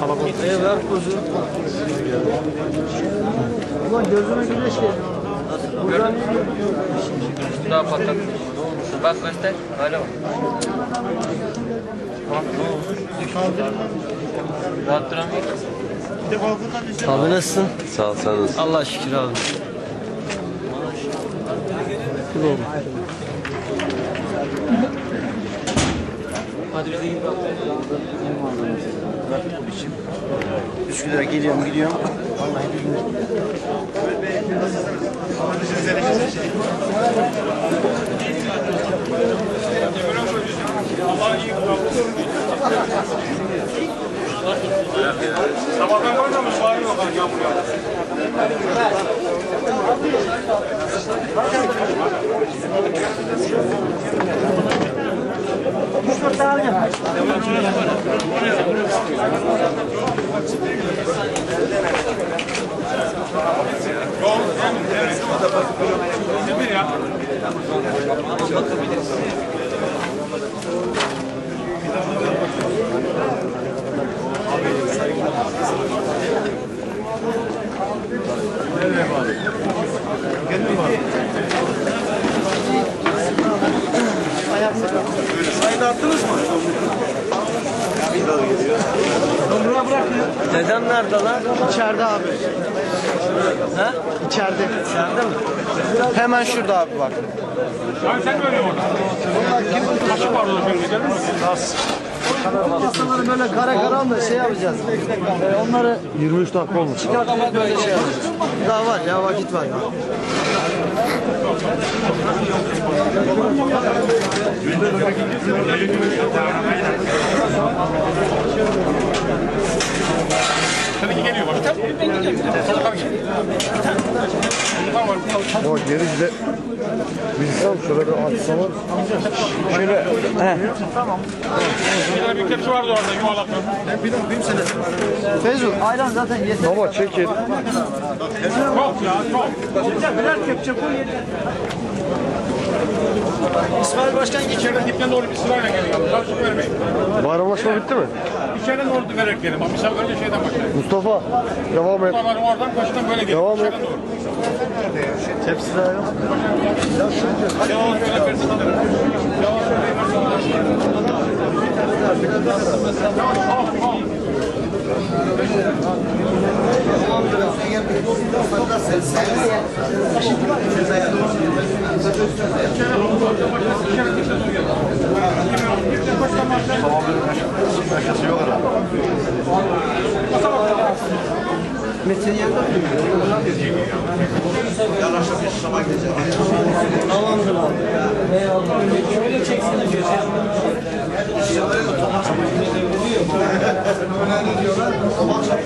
Kalabalık. Ver kuzu. Ulan gözüme güneş geliyor. Buradan Daha patlat. Bak göster. Hala bak. Bak ne? Rahat duramıyor ki. Abi nasılsın? Sağ ol sen nasılsın? Allah şükür abi. Hadi bize git bak. Üsküdar'a geliyorum gidiyorum. Vallahi bilmiyorum. Sabahtan koymamış var yok ya buraya. Bir ya. Dedem nerede lan? İçeride abi. Ha? İçeride. İçeride mi? Hemen şurada abi bak. Abi sen mi öyle orada? Kaşık var orada şimdi gelir misin? Pastaları böyle kara karanla şey yapacağız. Ee, onları 23 dakika olmuş. çıkartıp böyle şey yapacağız. Daha var ya vakit var. Seninki geliyor bak. Ben gidiyorum. Tamam. Tamam. Ama geri de bilsem şöyle bir açsam Şöyle. Bir tane bir tepsi vardı orada yuvarlakta. Feyzul ayran zaten yeter. Baba çek et. Çok ya çok. Birer kepçe koy yeter. İsmail Başkan içeriden dipten doğru bir sırayla geliyor. Bayramlaşma bitti mi? Doğru vererek gelin. Bak misal önce şeyden başlayın. Mustafa devam et. Buraları oradan baştan böyle gelin. Devam et. Doğru. Tepsiler yok. Yavaş şöyle versin alırım. Yavaş şöyle versin alırım. Tamamdır abi. Eyvallah. Şöyle çeksene gözü. Tamamdır abi.